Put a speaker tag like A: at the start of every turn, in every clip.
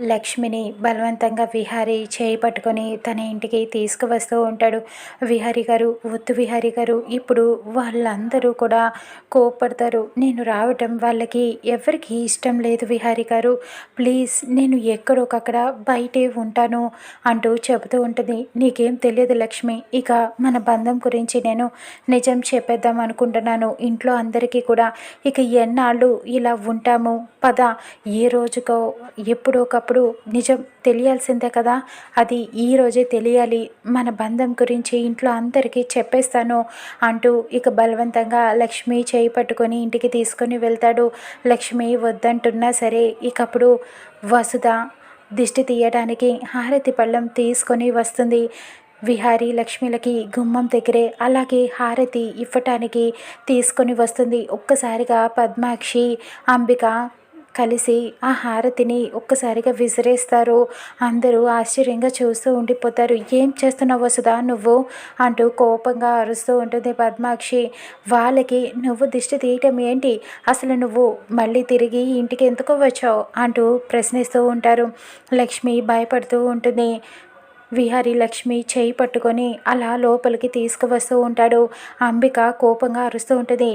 A: లక్ష్మిని బలవంతంగా విహారీ చేయి పట్టుకొని తన ఇంటికి తీసుకువస్తూ ఉంటాడు. విహారీ గారు వద్దు విహారీ గారు ఇప్పుడు వాళ్ళందరూ కూడా కోపడతారు నేను రావటం వాళ్ళకి ఎవరికి ఇష్టం లేదు విహారీ గారు. ప్లీజ్ నేను ఎక్కడొకక్కడ బయటే ఉంటాను అంటూ చెబుతూ ఉంటుంది. నీకేం తెలియదు లక్ష్మి ఇక మన బంధం గురించి నేను నిజం చెప్పేద్దాం అనుకుంటున్నాను. ఇంట్లో అందరికీ కూడా ఇక ఎన్నాళ్ళు ఇలా ఉంటాము? పద ఏ రోజుకో ఎప్పుడో ఒక అప్పుడు నిజం తెలియాల్సిందే కదా. అది ఈరోజే తెలియాలి. మన బంధం గురించి ఇంట్లో అందరికీ చెప్పేస్తాను అంటూ ఇక బలవంతంగా లక్ష్మి చేయి పట్టుకొని ఇంటికి తీసుకొని వెళ్తాడు. లక్ష్మి వద్దంటున్నా సరే ఇకప్పుడు వసుధ దిష్టి తీయడానికి హారతి పళ్ళం తీసుకొని వస్తుంది. విహారీ లక్ష్మిలకి గుమ్మం దగ్గరే అలాగే హారతి ఇవ్వటానికి తీసుకొని వస్తుంది. ఒక్కసారిగా పద్మాక్షి అంబిక కలిసి ఆ హారతిని ఒక్కసారిగా విసిరేస్తారు. అందరూ ఆశ్చర్యంగా చూస్తూ ఉండిపోతారు. ఏం చేస్తున్నావు సుధా నువ్వు? అంటూ కోపంగా అరుస్తూ ఉంటుంది పద్మాక్షి. వాళ్ళకి నువ్వు దిష్టి తీయటం ఏంటి? అసలు నువ్వు మళ్ళీ తిరిగి ఇంటికి ఎందుకు వచ్చావు? అంటూ ప్రశ్నిస్తూ ఉంటారు. లక్ష్మి భయపడుతూ ఉంటుంది. విహారి లక్ష్మి చేయి పట్టుకొని అలా లోపలికి తీసుకువస్తూ ఉంటాడు. అంబిక కోపంగా అరుస్తూ ఉంటుంది.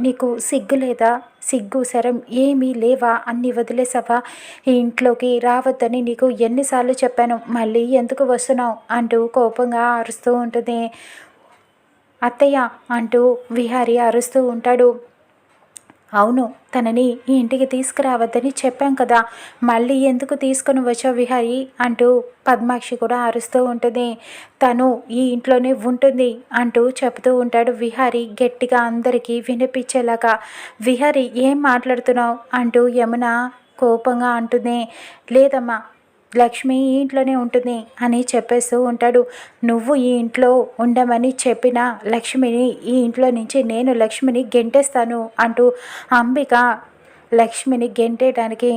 A: నీకు సిగ్గు లేదా? సిగ్గు శరం ఏమీ లేవా? అన్ని వదిలేసావా? ఈ ఇంట్లోకి రావద్దని నీకు ఎన్నిసార్లు చెప్పాను. మళ్ళీ ఎందుకు వస్తున్నావు? అంటూ కోపంగా అరుస్తూ ఉంటుంది. అత్తయ్య అంటూ విహారి అరుస్తూ ఉంటాడు. అవును తనని ఈ ఇంటికి తీసుకురావద్దని చెప్పాం కదా. మళ్ళీ ఎందుకు తీసుకొని వచ్చావు విహారి? అంటూ పద్మాక్షి కూడా అరుస్తూ ఉంటుంది. తను ఈ ఇంట్లోనే ఉంటుంది అంటూ చెబుతూ ఉంటాడు విహారి గట్టిగా అందరికీ వినిపించేలాగా. విహారి ఏం మాట్లాడుతున్నావు? అంటూ యమున కోపంగా అంటుంది. లేదమ్మా లక్ష్మి ఈ ఇంట్లోనే ఉంటుంది అని చెప్పేస్తూ ఉంటాడు. నువ్వు ఈ ఇంట్లో ఉండమని చెప్పిన లక్ష్మిని ఈ ఇంట్లో నుంచి నేను లక్ష్మిని గెంటేస్తాను అంటూ అంబిక లక్ష్మిని గెంటేయడానికి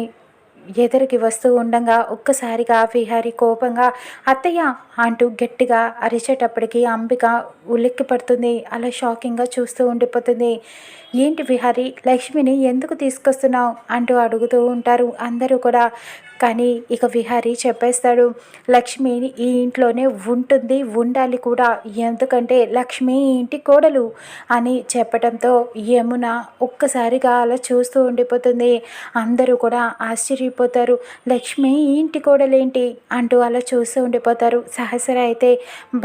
A: ఎదురికి వస్తూ ఉండగా ఒక్కసారిగా విహారి కోపంగా అత్తయ్య అంటూ గట్టిగా అరిచేటప్పటికి అంబిక ఉలిక్కి పడుతుంది. అలా షాకింగ్గా చూస్తూ ఉండిపోతుంది. ఏంటి విహారి లక్ష్మిని ఎందుకు తీసుకొస్తున్నావు? అంటూ అడుగుతూ ఉంటారు. అందరూ కూడా కానీ ఇక విహారి చెప్పేస్తాడు లక్ష్మి ఈ ఇంట్లోనే ఉంటుంది ఉండాలి కూడా. ఎందుకంటే లక్ష్మి ఇంటి కోడలు అని చెప్పడంతో యమున ఒక్కసారిగా అలా చూస్తూ ఉండిపోతుంది. అందరూ కూడా ఆశ్చర్యపోతారు. లక్ష్మి ఇంటి కోడలేంటి? అంటూ అలా చూస్తూ ఉండిపోతారు. సహస్ర అయితే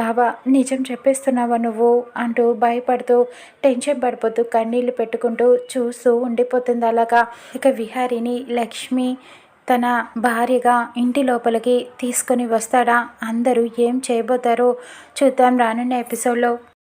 A: బాబా నిజం చెప్పేస్తున్నావా నువ్వు? అంటూ భయపడుతూ టెన్షన్ పడిపోతూ కన్నీళ్ళు పెట్టుకుంటూ చూస్తూ ఉండిపోతుంది అలాగా. ఇక విహారిని లక్ష్మి తన భార్యగా ఇంటి లోపలికి తీసుకొని వస్తాడా? అందరూ ఏం చేయబోతారో చూద్దాం రానున్న ఎపిసోడ్లో.